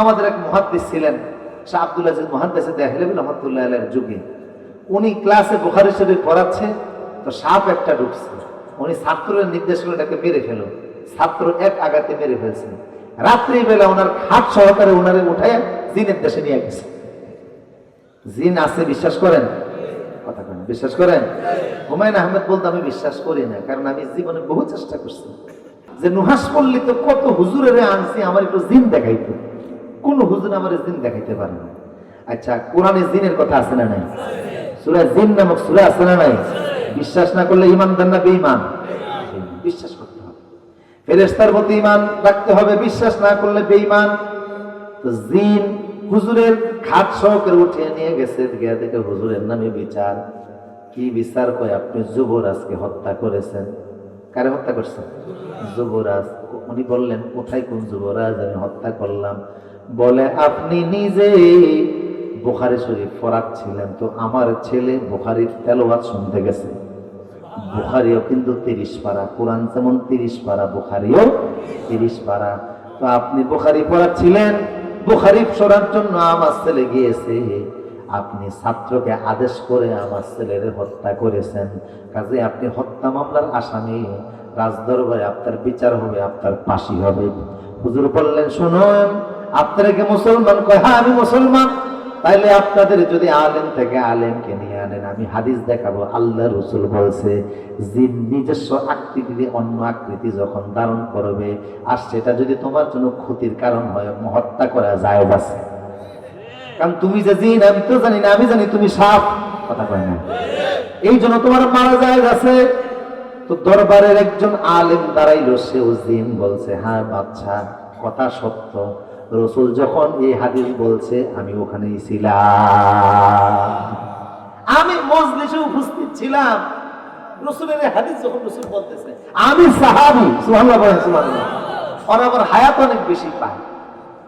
আমাদের এক মহাদ্দিস ছিলেন, শাহ আব্দুল আজিজ মহাদ্দিসে দেখলেন রহমতুল্লাহ আলের যুগে। উনি ক্লাসে বোখারি শরীফ পড়াচ্ছে, তো সাপ একটা ঢুকছে। উনি ছাত্রের নির্দেশ করে এটাকে মেরে ফেল। ছাত্র এক আঘাতে মেরে ফেলছে। রাত্রিবেলা ওনার খাট সহকারে ওনারে উঠায় জিনের দেশে নিয়ে গেছে। জিন আছে, বিশ্বাস করেন? কথা কেন, বিশ্বাস করেন? হুমায়ুন আহমেদ বলতে, আমি বিশ্বাস করি না, কারণ আমি জীবনে বহু চেষ্টা করছি। যে নুহাস পল্লী তো কত হুজুরের আনছি, আমার একটু জিন দেখাইতো। কোন হুজুর আমার জিন দেখাইতে পারে না আচ্ছা কোরআনে জিনের কথা আছে না নাই? সুরা জিন নামক সুরা আছে না নাই? বিশ্বাস না করলে ইমান ইমানদার না বেঈমান? বিশ্বাস করতে হবে। ফেরেস্তার প্রতি ইমান রাখতে হবে, বিশ্বাস না করলে বেঈমান। তো জিন হুজুরের খাট সহকারে উঠিয়ে নিয়ে গেছে, গিয়া দেখে হুজুরের নামে বিচার। কি বিচার কয়? আপনি যুবরাজকে হত্যা করেছেন। কারে হত্যা করছেন যুবরাজ। উনি বললেন, কোথায় কোন যুবরাজ? আমি হত্যা করলাম। বলে, আপনি নিজে বুখারি শরীফ ফরাচ্ছিলেন তো আমার ছেলে বুখারির তেলোয়াত শুনতে গেছে। বুখারিও কিন্তু তিরিশ পারা, কোরআন যেমন তিরিশ পারা, বুখারিও তিরিশ পারা। তো আপনি বুখারি পড়াচ্ছিলেন, বুখারি সরার জন্য আমার ছেলে গিয়েছে। আপনি ছাত্রকে আদেশ করে আমার ছেলের হত্যা করেছেন। কাজে আপনি হত্যা মামলার আসামি। রাজদরবারে আপনার বিচার হবে, আপনার ফাঁসি হবে। হুজুর বললেন, শুনুন, আপনাকে মুসলমান কয় হ্যাঁ আমি মুসলমান। তাইলে আপনাদের যদি আলেম থেকে আলেমকে নিয়ে আনেন, আমি হাদিস দেখাবো। আল্লাহ রসুল বলছে, জিন নিজস্ব আকৃতি অন্য আকৃতি যখন ধারণ করবে, আর সেটা যদি তোমার জন্য ক্ষতির কারণ হয়, হত্যা করা যায় আছে। কারণ তুমি যে জিন, আমি তো জানি না, আমি জানি তুমি সাপ। কথা কয় না। এই জন্য তোমার মারা যায় গেছে। তো দরবারের একজন আলেম দাঁড়াইলো, সেও জিন বলছে হ্যাঁ বাচ্চা, কথা সত্য। রসুল যখন এই হাদিস বলছে, আমি ওখানেই ছিলাম। আমি মজলিসে উপস্থিত ছিলাম। রসুলের হাদিস যখন রসুল বলতেছে, আমি সাহাবি, সুবহানাল্লাহ আবার হায়াত অনেক বেশি পায়।